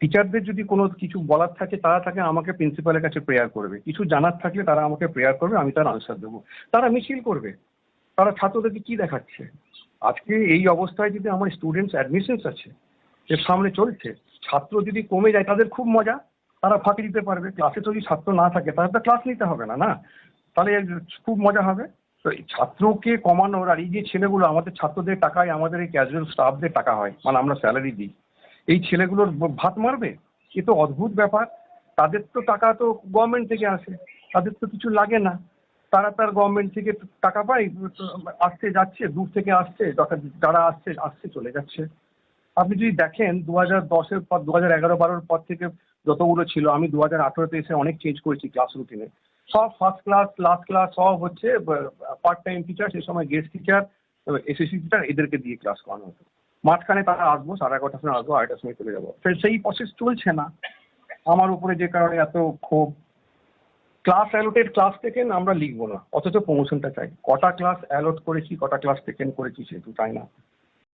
টিচারদের যদি কোনো কিছু বলার থাকে, তারা থাকে আমাকে প্রিন্সিপালের কাছে প্রেয়ার করবে। কিছু জানার থাকলে তারা আমাকে প্রেয়ার করবে, আমি তার আনসার দেবো। তারা মিছিল করবে। তারা ছাত্রদেরকে কি দেখাচ্ছে? আজকে এই অবস্থায় যদি আমার স্টুডেন্টস অ্যাডমিশনস আছে এর সামনে চলছে, ছাত্র যদি কমে যায়, তাদের খুব মজা। তারা ফাঁকি দিতে পারবে। ক্লাসে যদি ছাত্র না থাকে তাহলে তো ক্লাস নিতে হবে না না? তাহলে খুব মজা হবে। তো ছাত্রকে কমানোর আর এই যে ছেলেগুলো, আমাদের ছাত্রদের টাকায় আমাদের এই ক্যাজুয়াল স্টাফদের টাকা হয়। মানে আমরা স্যালারি দিই। এই ছেলেগুলোর ভাত মারবে? এ তো অদ্ভুত ব্যাপার। তাদের তো টাকা তো গভর্নমেন্ট থেকে আসে। তাদের তো কিছু লাগে না। তারা তার গভর্নমেন্ট থেকে টাকা পায় আসছে যাচ্ছে, দূর থেকে আসছে যারা আসছে আসছে, চলে যাচ্ছে। আপনি যদি দেখেন দু হাজার দশের পর দু হাজার এগারো বারোর পর থেকে যতগুলো ছিল, আমি দু হাজার আঠেরোতে এসে অনেক চেঞ্জ করেছি ক্লাস রুটিনে সব ফার্স্ট ক্লাস লাস্ট ক্লাস সব হচ্ছে পার্ট টাইম টিচার সে সময় গেস্ট টিচার এসএসসি টিচার এদেরকে দিয়ে ক্লাস করানো হতো। মাঝখানে তারা আসব, সাড়ে এগারোটার সময় আসব, আড়াইটার সময় চলে যাব। সেই প্রসেস চলছে না। আমার উপরে যে কারণে এত ক্ষোভ। ক্লাস অ্যালোটেড ক্লাস টেকেন আমরা লিখব না, অথচ প্রমোশনটা চাই। কটা ক্লাস অ্যালোট করেছি, কটা ক্লাস টেকেন করেছি সেহেতু চাই না।